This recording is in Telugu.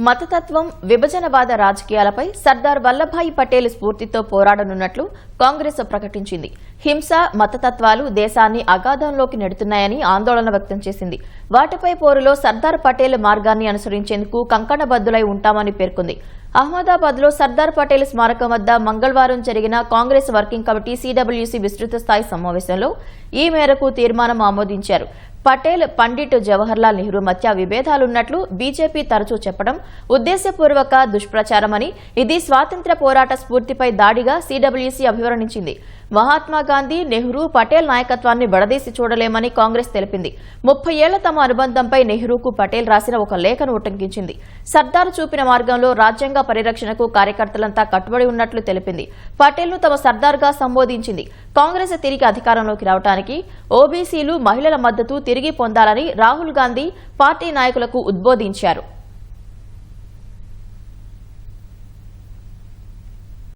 మతతత్వం విభజనవాద రాజకీయాలపై సర్దార్ వల్లభాయ్ పటేల్ స్ఫూర్తితో పోరాడనున్నట్లు కాంగ్రెస్ ప్రకటించింది. హింస మతతత్వాలు దేశాన్ని అగాధంలోకి నెడుతున్నాయని ఆందోళన వ్యక్తం చేసింది. వాటిపై పోరులో సర్దార్ పటేల్ మార్గాన్ని అనుసరించేందుకు కంకణబద్దులై ఉంటామని పేర్కొంది. అహ్మదాబాద్లో సర్దార్ పటేల్ స్మారకం వద్ద మంగళవారం జరిగిన కాంగ్రెస్ వర్కింగ్ కమిటీ సీడబ్ల్యూసీ విస్తృత స్థాయి సమావేశంలో ఈ మేరకు తీర్మానం ఆమోదించారు. పటేల్ పండిట్ జవహర్లాల్ నెహ్రూ మధ్య విభేదాలున్నట్లు బీజేపీ తరచూ చెప్పడం ఉద్దేశపూర్వక దుష్ప్రచారమని ఇది స్వాతంత్ర్య పోరాట స్ఫూర్తిపై దాడిగా సీడబ్ల్యూసీ అభివర్ణించింది. మహాత్మా గాంధీ నెహ్రూ పటేల్ నాయకత్వాన్ని బడదీసి చూడలేమని కాంగ్రెస్ తెలిపింది. ముప్పై ఏళ్ళ తమ అనుబంధంపై నెహ్రూకు పటేల్ రాసిన ఒక లేఖను ఉటంకించింది. సర్దార్ చూపిన మార్గంలో రాజ్యాంగ పరిరక్షణకు కార్యకర్తలంతా కట్టుబడి ఉన్నట్లు తెలిపింది. పటేల్ను తమ సర్దార్గా సంబోధించింది. కాంగ్రెస్ తిరిగి అధికారంలోకి రావడానికి ఓబీసీలు మహిళల మద్దతు తిరిగి పొందాలని రాహుల్ గాంధీ పార్టీ నాయకులకు ఉద్బోధించారు.